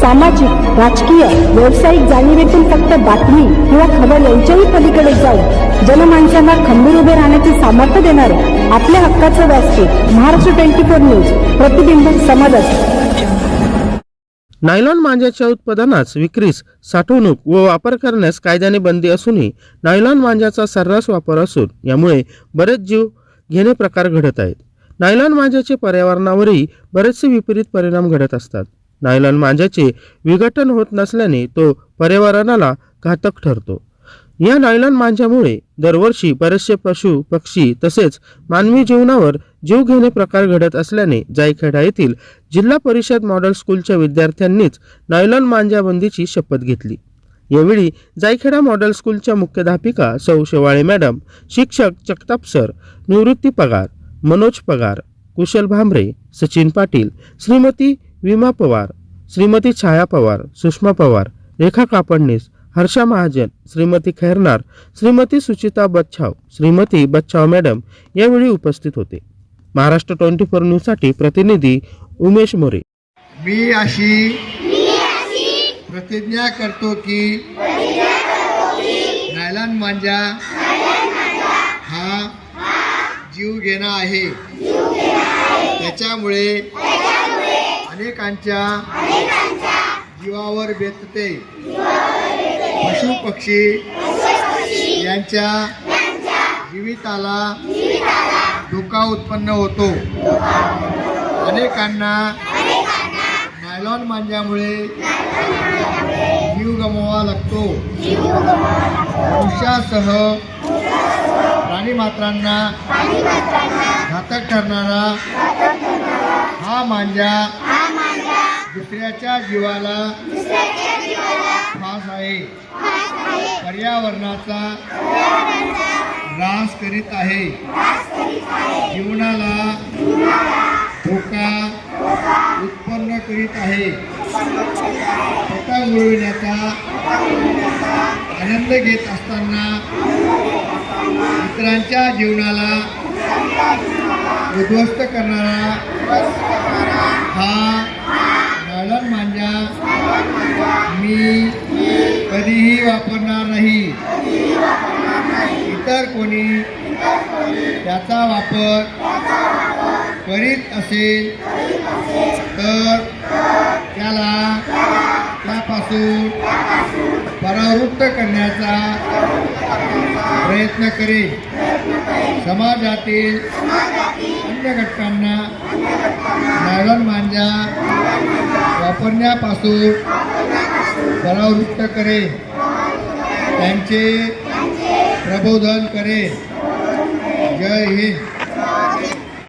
सामाजिक राजकीय व्यावसायिक जाणीवेतून फक्त बातमी किंवा खबर यांच्याही पलीकडे जाऊन जनमानसांना खंबीर उभे राहण्याचे सामर्थ्य देणारे आपल्या हक्काचं व्यासपीठ महाराष्ट्र ट्वेंटी फोर न्यूज प्रतिबिंब समाजात नायलॉन मांजाच्या उत्पादनास विक्रीस साठवणूक व वापर करण्यास कायद्याने बंदी असूनही नायलॉन मांजाचा सर्रास वापर असून यामुळे बरेच जीव घेणे प्रकार घडत आहेत. नायलॉन मांजाचे पर्यावरणावरही बरेचसे विपरीत परिणाम घडत असतात. नायलॉन मांजाचे विघटन होत नसल्याने तो पर्यावरणाला घातक ठरतो. या नायलॉन मांजामुळे दरवर्षी बरेचसे पशु पक्षी तसेच मानवी जीवनावर जीवघेणे प्रकार घडत असल्याने जायखेडा येथील जिल्हा परिषद मॉडेल स्कूलच्या विद्यार्थ्यांनीच नायलॉन मांजाबंदीची शपथ घेतली. यावेळी जायखेडा मॉडेल स्कूलच्या मुख्याध्यापिका सौ शेवाळे मॅडम शिक्षक जगताप सर निवृत्ती पगार मनोज पगार कुशल भांबरे सचिन पाटील श्रीमती विमा पवार श्रीमती छाया पवार सुषमा पवार रेखा कापडणीस हर्षा महाजन श्रीमती खैरनार श्रीमती सुचिता बच्छाव श्रीमती बच्छाव मॅडम यावेळी उपस्थित होते. महाराष्ट्र ट्वेंटी फोर न्यूजसाठी प्रतिनिधी उमेश मोरे. मी अशी प्रतिज्ञा करतो की नायलान मांजा हा जीव घेणा आहे. त्याच्यामुळे अनेकांच्या जीवावर बेतते. पशु पक्षी यांच्या जीविताला धोका उत्पन्न होतो. अनेकांना नायलॉन मांजामुळे जीव गमवावा लागतो. मनुष्यासह प्राणीमात्रांना घातक ठरणारा हा मांजा दुसऱ्याच्या जीवाला फास आहे. पर्यावरणाचा ऱ्हास करीत आहे. जीवनाला धोका उत्पन्न करीत आहे. स्वतः मिळविण्याचा आनंद घेत असताना इतरांच्या जीवनाला उद्ध्वस्त करणारा हा इतर कोणी त्याचा वापर करीत असेल तर त्याला त्यापासून परावृत्त करण्याचा प्रयत्न करेल. समाजातील अन्य घटकांना नायलॉन मांजा वापरण्यापासून परावृत्त करेल. त्यांचे પ્રબોધન કરે. જય હિન્દ.